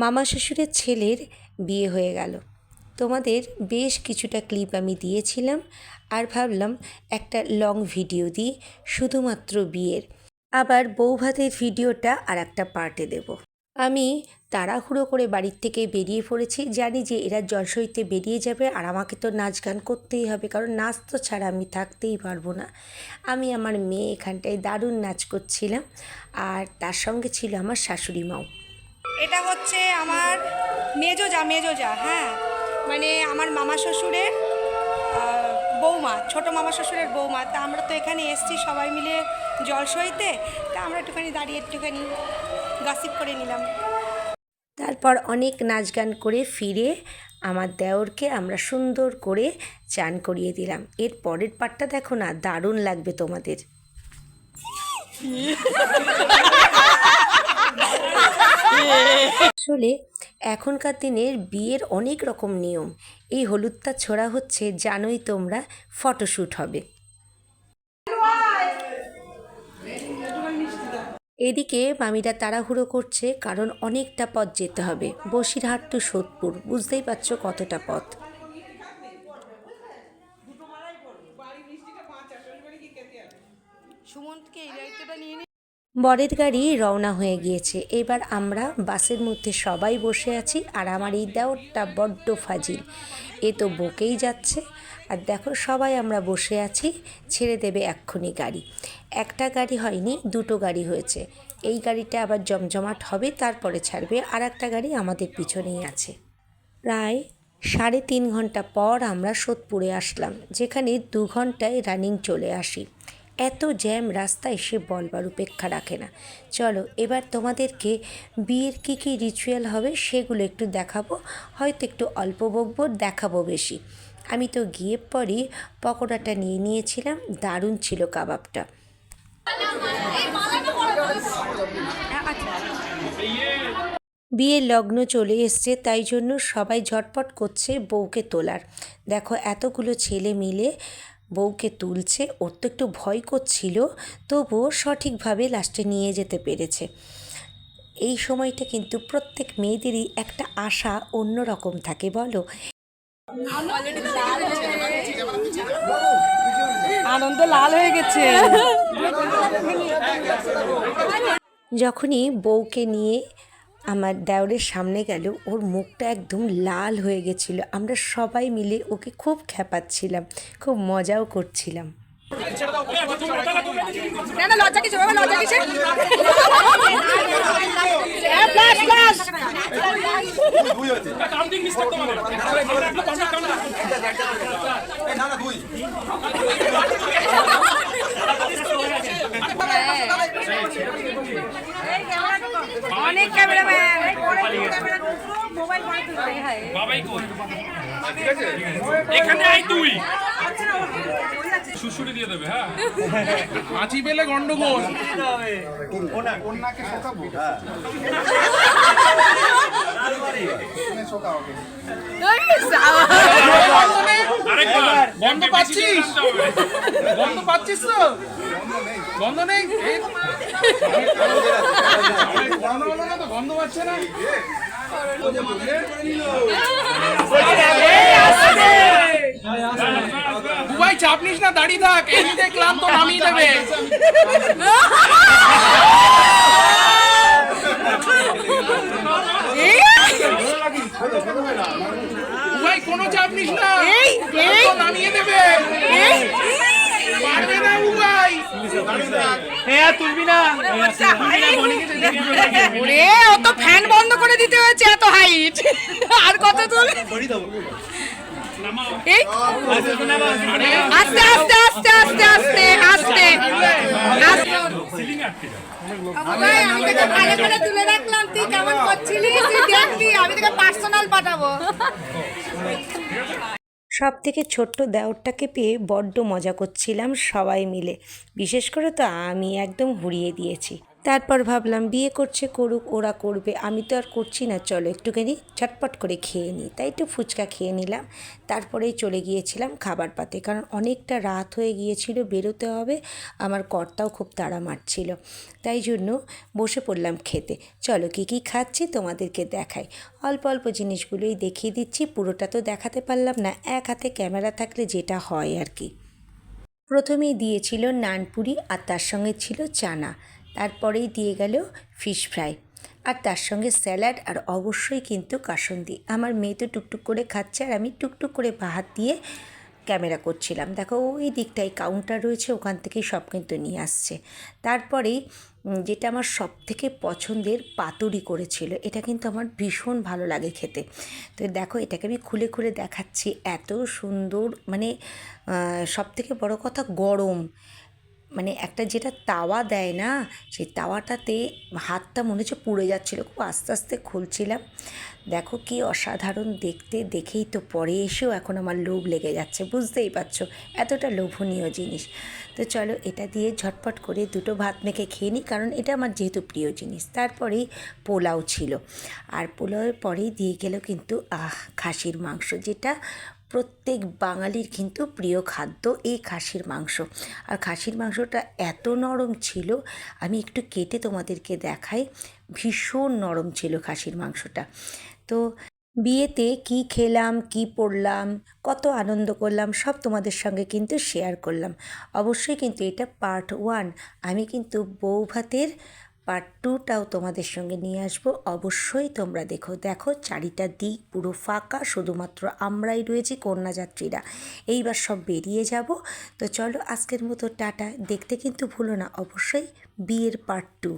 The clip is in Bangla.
মামা শ্বশুরের ছেলের বিয়ে হয়ে গেল। তোমাদের বেশ কিছুটা ক্লিপ আমি দিয়েছিলাম আর ভাবলাম একটা লং ভিডিও দিই, শুধুমাত্র বিয়ের। আবার বৌভাতের ভিডিওটা আর একটা পার্টে দেব। আমি তাড়াহুড়ো করে বাড়ির থেকে বেরিয়ে পড়েছি, জানি যে এরা জলসইতে বেরিয়ে যাবে আর আমাকে তো নাচ গান করতেই হবে, কারণ নাচ তো ছাড়া আমি থাকতেই পারব না। আমি আমার মেয়ে এখানটায় দারুণ নাচ করছিলাম আর তার সঙ্গে ছিল আমার শাশুড়ি মাও এটা হচ্ছে আমার মেজো যা মেজো যা হ্যাঁ। মানে আমার মামা শ্বশুরের বৌমা, ছোট মামা শ্বশুরের বৌমা। তা আমরা তো এখানে এসছি সবাই মিলে জল সইতে। তা আমরা একটুখানি দাঁড়িয়ে একটুখানি গাসিপ করে নিলাম। তারপর অনেক নাচ গান করে ফিরে আমার দেওরকে আমরা সুন্দর করে চান করিয়ে দিলাম। এর পরের পার্টটা দেখো না, দারুণ লাগবে তোমাদের। আসলে এখনকার দিনের বিয়ের অনেক রকম নিয়ম। এই হলুদটা ছোড়া হচ্ছে, জানোই তোমরা ফটোশ্যুট হবে। এদিকে মামিরা তাড়াহুড়ো করছে, কারণ অনেকটা পথ যেতে হবে। বসিরহাট টু সোদপুর, বুঝতেই পারছ কতটা পথ। সুমন্তকে এই দায়িত্বটা নিয়ে বরের গাড়ি রওনা হয়ে গিয়েছে। এবার আমরা বাসের মধ্যে সবাই বসে আছি আর আমার এই দেওরটা বড্ড ফাজিল। এ তো বকেই যাচ্ছে। আর দেখো, সবাই আমরা বসে আছি, ছেড়ে দেবে এক্ষুনি গাড়ি। একটা গাড়ি হয়নি, দুটো গাড়ি হয়েছে। এই গাড়িটা আবার জমজমাট হবে, তারপরে ছাড়বে। আর একটা গাড়ি আমাদের পিছনেই আছে। প্রায় সাড়ে তিন ঘণ্টা পর আমরা সোদপুরে আসলাম, যেখানে দু ঘন্টায় রানিং চলে আসি। এত জ্যাম রাস্তায় সে বলবার উপেক্ষা রাখে না। চলো, এবার তোমাদেরকে বিয়ের কী কী রিচুয়াল হবে সেগুলো একটু দেখাবো। হয়তো একটু অল্প বকবো, দেখাবো বেশি। আমি তো গিয়ে পরই পকোড়াটা নিয়ে নিয়েছিলাম, দারুণ ছিল কাবাবটা। বিয়ের লগ্ন চলে এসছে, তাই জন্য সবাই ঝটপট করছে বউকে তোলার। দেখো, এতগুলো ছেলে মিলে বউকে তুলছে ওর তো একটু ভয় করছিল তবুও সঠিকভাবে লাস্টে নিয়ে যেতে পেরেছে। এই সময়টা কিন্তু প্রত্যেক মেয়েদেরই একটা আশা অন্য রকম থাকে বলো। আনন্দ লাল হয়ে গেছে। যখনই বউকে নিয়ে আমার দেওরের সামনে গেল ওর মুখটা একদম লাল হয়ে গেছিল। আমরা সবাই মিলে ওকে খুব খেপাচ্ছিলাম খুব মজাও করছিলাম। না লজ্জা কিছু বাবা লজ্জা কিছু ফ্ল্যাশ ফ্ল্যাশ এখানে আই তুই। শুশুড়ি দিয়ে দেবে হ্যাঁ? হাঁচি পেলে গন্ডগোল। গন্ধ পাচ্ছিস? গন্ধ পাচ্ছিস তো? গন্ধ নেই? গন্ধ পাচ্ছে না? দুবাই চাপ নিস না দাঁড়িয়ে থাক। এমনিতে ক্লান্ত নামিয়ে দেবে। দুবাই কোনো চাপ নিস না ক্লান্ত নামিয়ে দেবে। পারবে না উবাই ওরে ও ফ্যান বন্ধ করে দিতে হয়েছে এত হাইট আর কত দূর এই আস্তে আস্তে আস্তে আস্তে আস্তে আস্তে আমি তোকে ভালো করে তুলে রাখলাম তুই কেমন করছিলি? তুই দেখবি আমি তোকে পার্সোনাল পাঠাবো। সব থেকে ছোট্ট দেওরটাকে পেয়ে বড্ড মজা করছিলাম সবাই মিলে। বিশেষ করে তো আমি একদম হুড়িয়ে দিয়েছি। তারপর ভাবলাম, বিয়ে করছে করুক, ওরা করবে। আমি তো আর করছি না, চলো একটুখানি ঝটপট করে খেয়ে নিই। তাই একটু ফুচকা খেয়ে নিলাম। তারপরেই চলে গিয়েছিলাম খাবার পাতে। কারণ অনেকটা রাত হয়ে গিয়েছিল, বেরোতে হবে। আমার কর্তাও খুব তাড়া মারছিল। তাই জন্য বসে পড়লাম খেতে। চলো কী কী খাচ্ছি তোমাদেরকে দেখাই। অল্প অল্প জিনিসগুলোই দেখিয়ে দিচ্ছি। পুরোটা তো দেখাতে পারলাম না। এক হাতে ক্যামেরা থাকলে যেটা হয় আর কি। প্রথমেই দিয়েছিল নানপুরি আর তার সঙ্গে ছিল চানা। তারপরেই দিয়ে গেল ফিশ ফ্রাই আর তার সঙ্গে স্যালাড আর অবশ্যই কিন্তু কাসন্দি। আমার মেয়ে তো টুকটুক করে খাচ্ছে আর আমি টুকটুক করে হাত দিয়ে ক্যামেরা করছিলাম। দেখো, ওই দিকটায় কাউন্টার রয়েছে, ওখান থেকেই সব কিন্তু নিয়ে আসছে। তারপরেই যেটা আমার সব থেকে পছন্দের পাতুরি করেছিল, এটা কিন্তু আমার ভীষণ ভালো লাগে খেতে। তো দেখো, এটাকে আমি খুলে খুলে দেখাচ্ছি। এত সুন্দর মানে সব থেকে বড় কথা গরম। মানে একটা যেটা তাওয়া দেয় না, সেই তাওয়াটাতে হাতটা মনে হচ্ছে পুড়ে যাচ্ছিল, খুব আস্তে আস্তে খুলছিলাম। দেখো কি অসাধারণ দেখতে, দেখেই তো পরে এসেও এখন আমার লোভ লেগে যাচ্ছে, বুঝতেই পারছ? এতটা লোভনীয় জিনিস। তো চলো এটা দিয়ে ঝটপট করে দুটো ভাত মেখে খেয়ে নিই, কারণ এটা আমার যেহেতু প্রিয় জিনিস। তারপরেই পোলাও ছিল। আর পোলাওয়ের পরেই দিয়ে গেল কিন্তু, আহ, খাসির মাংস, যেটা প্রত্যেক বাঙালির কিন্তু প্রিয় খাদ্য এই খাসির মাংস। আর খাসির মাংসটা এত নরম ছিল, আমি একটু কেটে তোমাদেরকে দেখাই, ভীষণ নরম ছিল খাসির মাংসটা। তো বিয়েতে কি খেলাম, কি পড়লাম কত আনন্দ করলাম, সব তোমাদের সঙ্গে কিন্তু শেয়ার করলাম। অবশ্যই কিন্তু এটা পার্ট ওয়ান আমি কিন্তু বউ ভাতের পার্ট টুটাও তোমাদের সঙ্গে নিয়ে আসব। অবশ্যই তোমরা দেখো দেখো চারিটা দিক পুরো ফাঁকা, শুধুমাত্র আমরাই রয়েছি, কন্যাযাত্রীরা। এইবার সব বেরিয়ে যাব। তো চলো আজকের মতো টাটা। দেখতে কিন্তু ভুলো না, অবশ্যই বিয়ের পার্ট টু